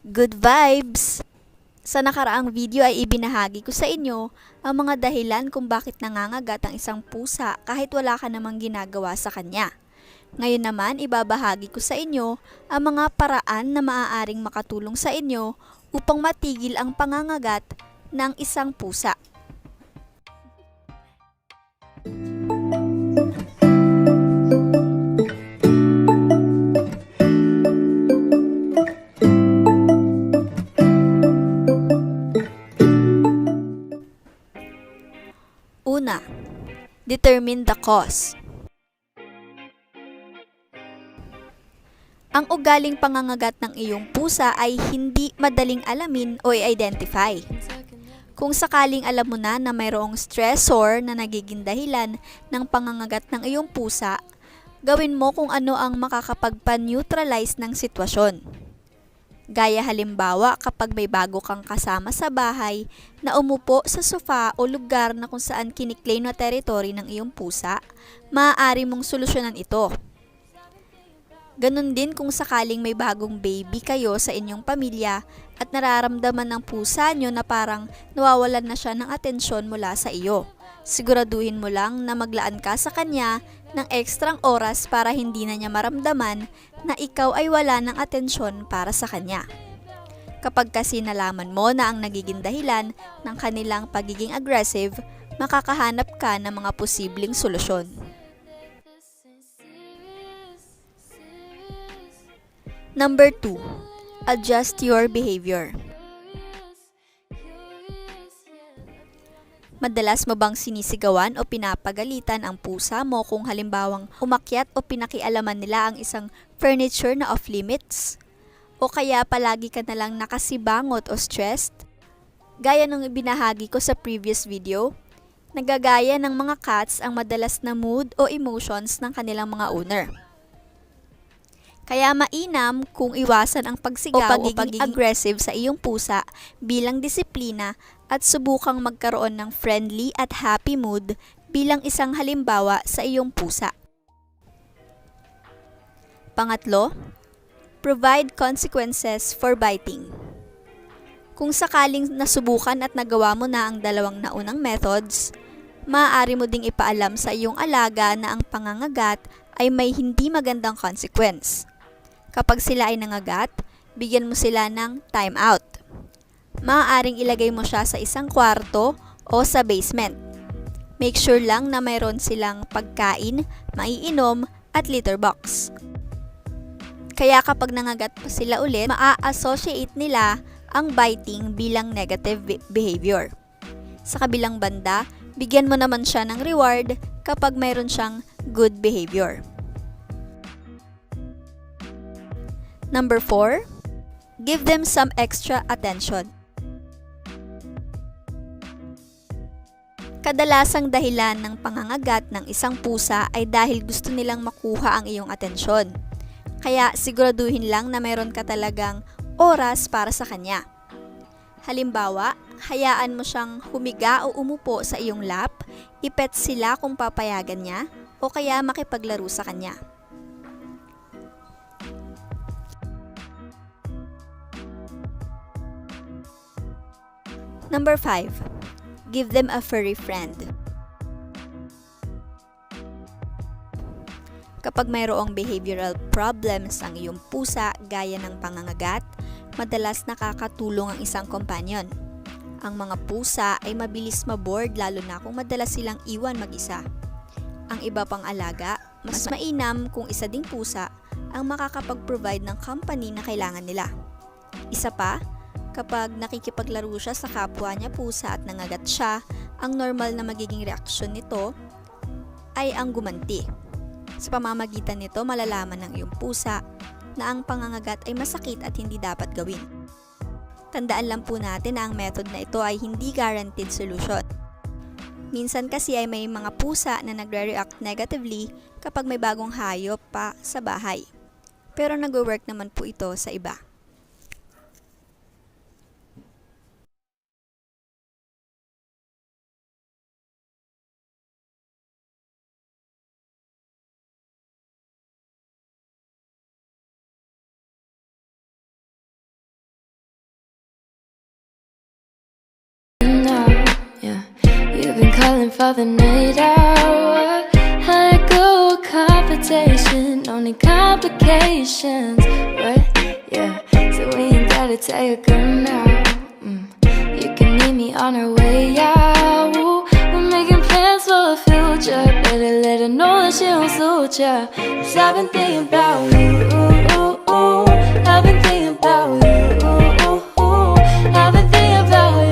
Good vibes! Sa nakaraang video ay ibinahagi ko sa inyo ang mga dahilan kung bakit nangangagat ang isang pusa kahit wala ka namang ginagawa sa kanya. Ngayon naman ibabahagi ko sa inyo ang mga paraan na maaaring makatulong sa inyo upang matigil ang pangangagat ng isang pusa. Determine the cause. Ang ugaling pangangagat ng iyong pusa ay hindi madaling alamin o i-identify. Kung sakaling alam mo na na mayroong stressor na nagiging dahilan ng pangangagat ng iyong pusa, gawin mo kung ano ang makakapagpa-neutralize ng sitwasyon. Gaya halimbawa kapag may bago kang kasama sa bahay na umupo sa sofa o lugar na kung saan kiniklaim na territory ng iyong pusa, maaari mong solusyonan ito. Ganon din kung sakaling may bagong baby kayo sa inyong pamilya at nararamdaman ng pusa nyo na parang nawawalan na siya ng atensyon mula sa iyo. Siguraduhin mo lang na maglaan ka sa kanya ng ekstrang oras para hindi na niya maramdaman na ikaw ay wala ng atensyon para sa kanya. Kapag kasi nalaman mo na ang nagiging dahilan ng kanilang pagiging aggressive, makakahanap ka ng mga posibleng solusyon. Number 2. Adjust your behavior. Madalas mo bang sinisigawan o pinapagalitan ang pusa mo kung halimbawang umakyat o pinakialaman nila ang isang furniture na off limits? O kaya palagi ka na lang nakasibangot o stressed? Gaya ng ibinahagi ko sa previous video, nagagaya ng mga cats ang madalas na mood o emotions ng kanilang mga owner. Kaya mainam kung iwasan ang pagsigaw o pagiging, pagiging aggressive sa iyong pusa bilang disiplina at subukang magkaroon ng friendly at happy mood bilang isang halimbawa sa iyong pusa. Pangatlo, provide consequences for biting. Kung sakaling nasubukan at nagawa mo na ang dalawang naunang methods, maaari mo ding ipaalam sa iyong alaga na ang pangangagat ay may hindi magandang consequence. Kapag sila ay nangagat, bigyan mo sila ng time out. Maaaring ilagay mo siya sa isang kwarto o sa basement. Make sure lang na mayroon silang pagkain, maiinom, at litter box. Kaya kapag nangagat pa sila ulit, maa-associate nila ang biting bilang negative behavior. Sa kabilang banda, bigyan mo naman siya ng reward kapag mayroon siyang good behavior. Number 4, give them some extra attention. Kadalasang dahilan ng pangangagat ng isang pusa ay dahil gusto nilang makuha ang iyong atensyon. Kaya siguraduhin lang na mayroon ka talagang oras para sa kanya. Halimbawa, hayaan mo siyang humiga o umupo sa iyong lap, ipet sila kung papayagan niya, o kaya makipaglaro sa kanya. Number 5. Give them a furry friend. Kapag mayroong behavioral problems ang iyong pusa gaya ng pangangagat, madalas nakakatulong ang isang companion. Ang mga pusa ay mabilis maboard lalo na kung madalas silang iwan mag-isa. Ang iba pang alaga, mas mainam kung isa ding pusa ang makakapag-provide ng company na kailangan nila. Isa pa, kapag nakikipaglaro siya sa kapwa niya pusa at nangagat siya, ang normal na magiging reaksyon nito ay ang gumanti. Sa pamamagitan nito, malalaman ng iyong pusa na ang pangangagat ay masakit at hindi dapat gawin. Tandaan lang po natin na ang method na ito ay hindi guaranteed solution. Minsan kasi ay may mga pusa na nagre-react negatively kapag may bagong hayop pa sa bahay. Pero nag-work naman po ito sa iba. Feeling for the night out. I go competition, only complications. What? Yeah. So we ain't gotta tell your girl now. Mm. You can meet me on our way out. We're making plans for the future. Better let her know that she don't suit ya. Cause I've been thinking about you. I've been thinking